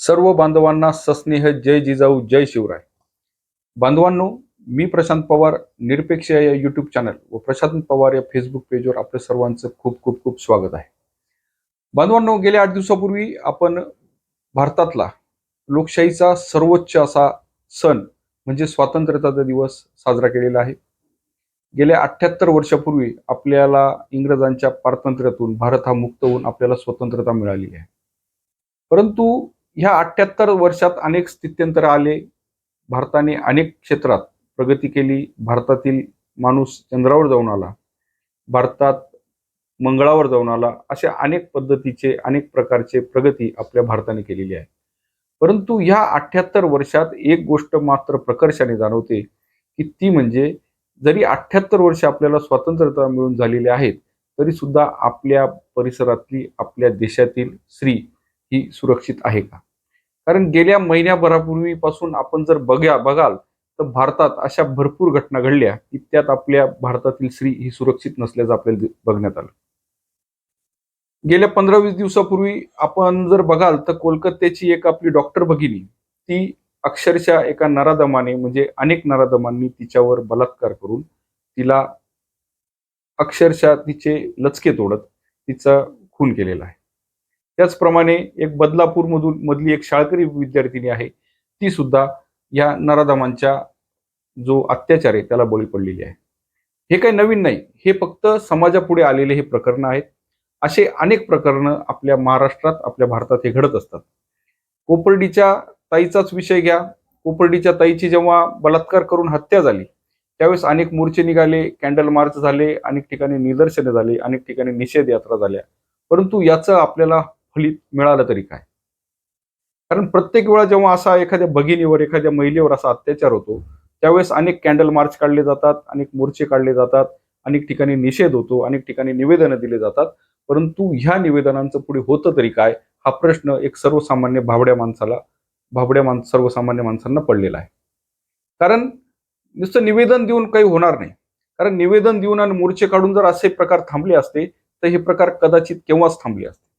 सर्व बांधवांना सस्नेह जय जिजाऊ जय शिवराय. बांधवांनो मी प्रशांत पवार निरपेक्ष या यूट्यूब चॅनल व प्रशांत पवार या फेसबुक पेजवर आपल्या सर्वांचं खूप खूप खूप स्वागत आहे. बांधवांनो गेल्या आठ दिवसापूर्वी आपण भारतातला लोकशाहीचा सर्वोच्च असा सण म्हणजे स्वातंत्र्याचा दिवस साजरा केलेला आहे. गेल्या अठ्ठ्याहत्तर वर्षापूर्वी आपल्याला इंग्रजांच्या पारतंत्र्यातून भारत हा मुक्त होऊन आपल्याला स्वतंत्रता मिळाली आहे. परंतु ह्या अठ्ठ्याहत्तर वर्षात अनेक स्थित्यंतर आले. भारताने अनेक क्षेत्रात प्रगती केली. भारतातील माणूस चंद्रावर जाऊन आला. भारतात मंगळावर जाऊन आला. अशा अनेक पद्धतीचे अनेक प्रकारचे प्रगती आपल्या भारताने केलेली आहे. परंतु ह्या अठ्ठ्याहत्तर वर्षात एक गोष्ट मात्र प्रकर्षाने जाणवते की ती म्हणजे जरी अठ्ठ्याहत्तर वर्ष आपल्याला स्वातंत्र्यता मिळून झालेली आहेत तरी सुद्धा आपल्या परिसरातली आपल्या देशातील स्त्री ही सुरक्षित आहे का? कारण गेल्या महिन्याभरापूर्वीपासून आपण जर बघा बघाल तर भारतात अशा भरपूर घटना घडल्या की त्यात आपल्या भारतातील स्त्री ही सुरक्षित नसल्याचं आपल्याला बघण्यात आलं. गेल्या पंधरा वीस दिवसापूर्वी आपण जर बघाल तर कोलकात्याची एक आपली डॉक्टर भगिनी ती अक्षरशः एका नराधमाने म्हणजे अनेक नराधमांनी तिच्यावर बलात्कार करून तिला अक्षरशः तिचे लचके तोडत तिचा खून केलेला आहे. त्याचप्रमाणे एक बदलापूरमधून मधली एक शाळकरी विद्यार्थिनी आहे ती सुद्धा या नराधमांच्या जो अत्याचार आहे त्याला बळी पडलेली आहे. हे काही नवीन नाही हे फक्त समाजापुढे आलेले हे प्रकरण आहेत. असे अनेक प्रकरणं आपल्या महाराष्ट्रात आपल्या भारतात हे घडत असतात. कोपर्डीच्या ताईचाच विषय घ्या. कोपर्डीच्या ताईची जेव्हा बलात्कार करून हत्या झाली त्यावेळेस अनेक मोर्चे निघाले कॅन्डल मार्च झाले अनेक ठिकाणी निदर्शने झाली अनेक ठिकाणी निषेध यात्रा झाल्या. परंतु याचं आपल्याला फलित मिळालं तरी काय? कारण प्रत्येक वेळा जेव्हा असा एखाद्या भगिनीवर एखाद्या महिलेवर असा अत्याचार होतो त्यावेळेस अनेक कॅन्डल मार्च काढले जातात अनेक मोर्चे काढले जातात अनेक ठिकाणी निषेध होतो अनेक ठिकाणी निवेदनं दिले जातात. परंतु ह्या निवेदनांचं पुढे होतं तरी काय? हा प्रश्न एक सर्वसामान्य भाबड्या माणसाला भाबड्या मान सर्वसामान्य माणसांना पडलेला आहे. कारण नुसतं निवेदन देऊन काही होणार नाही. कारण निवेदन देऊन आणि मोर्चे काढून जर असे प्रकार थांबले असते तर हे प्रकार कदाचित केव्हाच थांबले असते.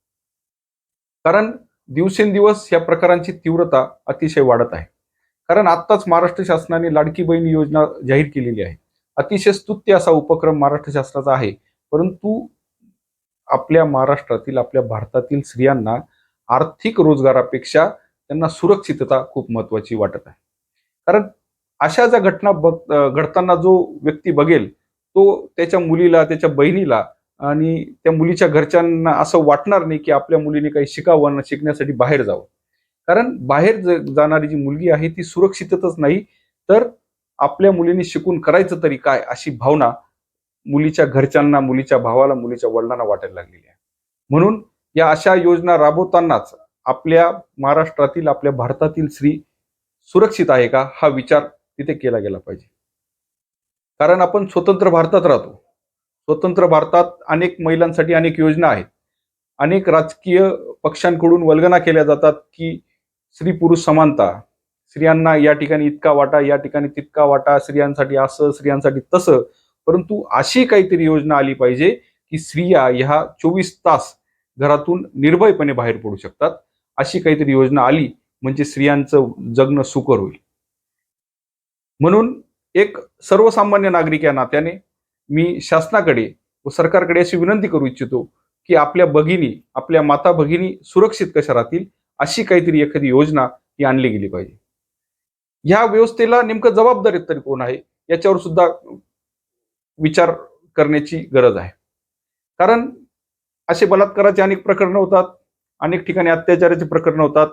कारण दिवसेंदिवस या प्रकारांची तीव्रता अतिशय वाढत आहे. कारण आत्ताच महाराष्ट्र शासनाने लाडकी बहीण योजना जाहीर केलेली आहे. अतिशय स्तुत्य असा उपक्रम महाराष्ट्र शासनाचा आहे. परंतु आपल्या महाराष्ट्रातील आपल्या भारतातील स्त्रियांना आर्थिक रोजगारापेक्षा त्यांना सुरक्षितता खूप महत्वाची वाटत आहे. कारण अशा ज्या घटना बघ घडताना जो व्यक्ती बघेल तो त्याच्या मुलीला त्याच्या बहिणीला आणि त्या मुलीच्या घरच्यांना असं वाटणार नाही की आपल्या मुलीने काही शिकावं शिकण्यासाठी बाहेर जावं. कारण बाहेर जाणारी जी मुलगी आहे ती सुरक्षितच नाही. तर आपल्या मुलीने शिकून करायचं तरी काय अशी भावना मुलीच्या घरच्यांना मुलीच्या भावाला मुलीच्या वडिलांना वाटायला लागलेली आहे. म्हणून या अशा योजना राबवतानाच आपल्या महाराष्ट्रातील आपल्या भारतातील स्त्री सुरक्षित आहे का? हा विचार तिथे केला गेला पाहिजे. कारण आपण स्वतंत्र भारतात राहतो. स्वतंत्र भारतात अनेक महिलांसाठी अनेक योजना आहेत. अनेक राजकीय पक्षांकडून वल्गना केल्या जातात की स्त्री पुरुष समानता. स्त्रियांना या ठिकाणी इतका वाटा या ठिकाणी तितका वाटा स्त्रियांसाठी असं स्त्रियांसाठी तसं. परंतु अशी काहीतरी योजना आली पाहिजे की स्त्रिया ह्या चोवीस तास घरातून निर्भयपणे बाहेर पडू शकतात. अशी काहीतरी योजना आली म्हणजे स्त्रियांचं जगणं सुकर होईल. म्हणून एक सर्वसामान्य नागरिक या नात्याने मी शासनाकडे व सरकारकडे अशी विनंती करू इच्छितो की आपल्या भगिनी आपल्या माता भगिनी सुरक्षित कशा राहतील अशी काहीतरी एखादी योजना ही आणली गेली पाहिजे. ह्या व्यवस्थेला नेमकं जबाबदारी तरी कोण आहे याच्यावर सुद्धा विचार करण्याची गरज आहे. कारण असे बलात्काराचे अनेक प्रकरणं होतात अनेक ठिकाणी अत्याचाराचे प्रकरणं होतात.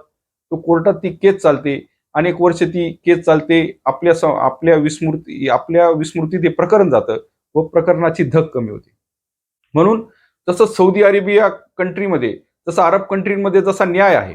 तो कोर्टात ती केस चालते अनेक वर्ष ती केस चालते आपल्या स- आपल्या विस्मृती आपल्या विस्मृती ते प्रकरण जातं. व प्रकरणाची धक कमी होते. म्हणून जसं सौदी अरेबिया कंट्रीमध्ये जसं अरब कंट्रीमध्ये जसा न्याय आहे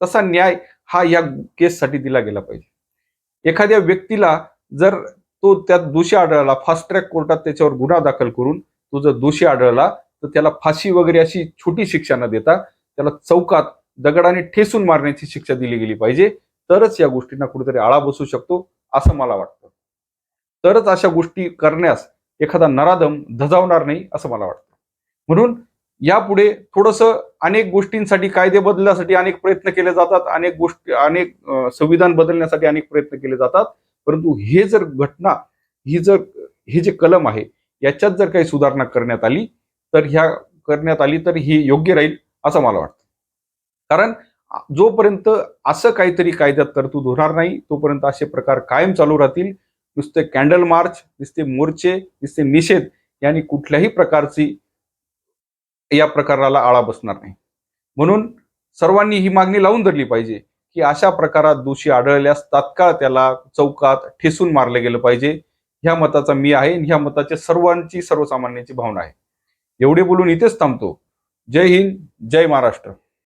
तसा न्याय हा या केससाठी दिला गेला पाहिजे. एखाद्या व्यक्तीला जर तो त्यात दोषी आढळला फास्ट ट्रॅक कोर्टात त्याच्यावर गुन्हा दाखल करून तो जर दोषी आढळला तर त्याला फाशी वगैरे अशी छोटी शिक्षा न देता त्याला चौकात दगडाने ठेसून मारण्याची शिक्षा दिली गेली पाहिजे. तरच या गोष्टींना कुठेतरी आळा बसू शकतो असं मला वाटतं. तरच अशा गोष्टी करण्यास एखादा नराधम धजावणार नाही असं मला वाटतं. म्हणून यापुढे थोडंसं अनेक गोष्टींसाठी कायदे बदलण्यासाठी अनेक प्रयत्न केले जातात अनेक गोष्टी अनेक संविधान बदलण्यासाठी अनेक प्रयत्न केले जातात. परंतु हे जर घटना ही जर हे जे कलम आहे याच्यात जर काही सुधारणा करण्यात आली तर ह्या करण्यात आली तर ही योग्य राहील असं मला वाटतं. कारण जोपर्यंत असं काहीतरी कायद्यात तरतूद होणार नाही तोपर्यंत असे प्रकार कायम चालू राहतील. नुसते कॅन्डल मार्च नुसते मोर्चे नुसते निषेध यांनी कुठल्याही प्रकारची या प्रकाराला आळा बसणार नाही. म्हणून सर्वांनी ही मागणी लावून धरली पाहिजे की अशा प्रकारात दोषी आढळल्यास तात्काळ त्याला चौकात ठेसून मारले गेलं पाहिजे. ह्या मताचा मी आहे ह्या मताच्या सर्वांची सर्वसामान्यांची भावना आहे. एवढे बोलून इथेच थांबतो. जय हिंद जय महाराष्ट्र.